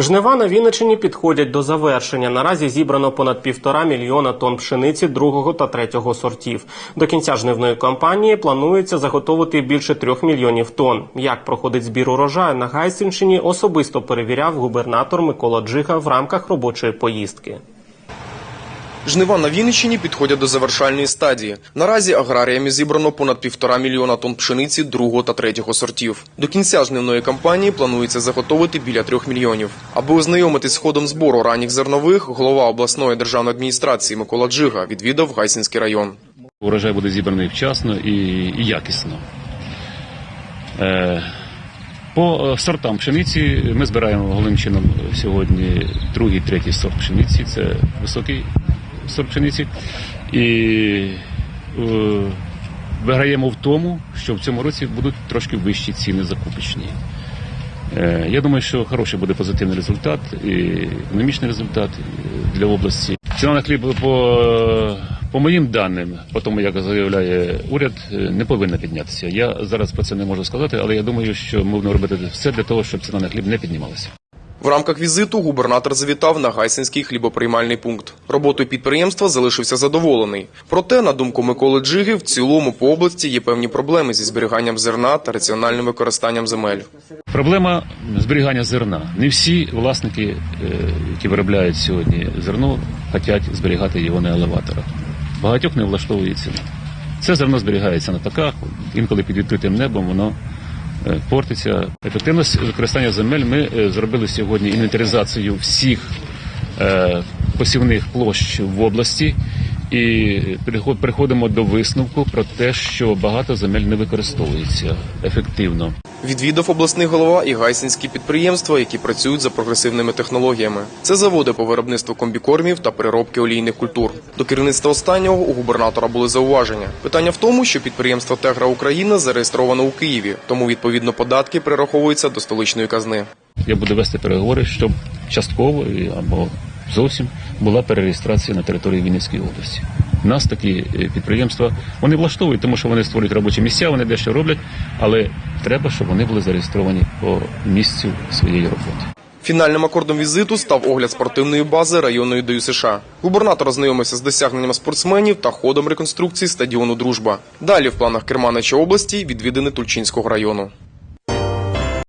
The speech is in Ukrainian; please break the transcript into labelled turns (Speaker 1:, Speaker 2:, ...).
Speaker 1: Жнива на Вінничині підходять до завершення. Наразі зібрано понад півтора мільйона тонн пшениці другого та третього сортів. До кінця жнивної кампанії планується заготовити більше трьох мільйонів тонн. Як проходить збір урожаю на Гайсинщині, особисто перевіряв губернатор Микола Джига в рамках робочої поїздки.
Speaker 2: Жнива на Вінниччині підходять до завершальної стадії. Наразі аграріями зібрано понад півтора мільйона тонн пшениці другого та третього сортів. До кінця жнивної кампанії планується заготовити біля трьох мільйонів. Аби ознайомитись з ходом збору ранніх зернових, голова обласної державної адміністрації Микола Джига відвідав Гайсинський район.
Speaker 3: Урожай буде зібраний вчасно і, якісно. Е, по е, сортам пшениці ми збираємо головним чином сьогодні другий, третій сорт пшениці. Це високий сорт пшениці. І е, виграємо в тому, що в цьому році будуть трошки вищі ціни закупочні. Е, Я думаю, що хороший буде позитивний результат, і економічний результат е, для області. Ціна на хліб по, по моїм даним, по тому як заявляє уряд, не повинна піднятися. Я зараз про це не можу сказати, але я думаю, що ми будемо робити все для того, щоб ціна на хліб не піднімалася.
Speaker 2: В рамках візиту губернатор завітав на Гайсинський хлібоприймальний пункт. Роботою підприємства залишився задоволений. Проте, на думку Миколи Джиги, в цілому по області є певні проблеми зі зберіганням зерна та раціональним використанням земель.
Speaker 3: Проблема зберігання зерна. Не всі власники, е, які виробляють сьогодні зерно, хочуть зберігати його на елеваторах. Багатьох не влаштовує ціна. Це зерно зберігається на таках, інколи під відкритим небом воно портиться. Ефективність використання земель ми е, зробили сьогодні інвентаризацію всіх е, посівних площ в області. І приходимо до висновку про те, що багато земель не використовується ефективно.
Speaker 2: Відвідав обласний голова і гайсинські підприємства, які працюють за прогресивними технологіями. Це заводи по виробництву комбікормів та переробки олійних культур. До керівництва останнього у губернатора були зауваження. Питання в тому, що підприємство Тегра Україна зареєстровано у Києві, тому відповідно податки перераховуються до столичної казни.
Speaker 3: Я буду вести переговори, щоб частково або зовсім була перереєстрація на території Вінницької області. Нас такі е, підприємства вони влаштовують, тому що вони створюють робочі місця, вони дещо роблять, але треба, щоб вони були зареєстровані по місцю своєї роботи.
Speaker 2: Фінальним акордом візиту став огляд спортивної бази районної ДЮСШ. США. Губернатор ознайомився з досягненнями спортсменів та ходом реконструкції стадіону Дружба. Далі в планах Керманича області відвідини Тульчинського району.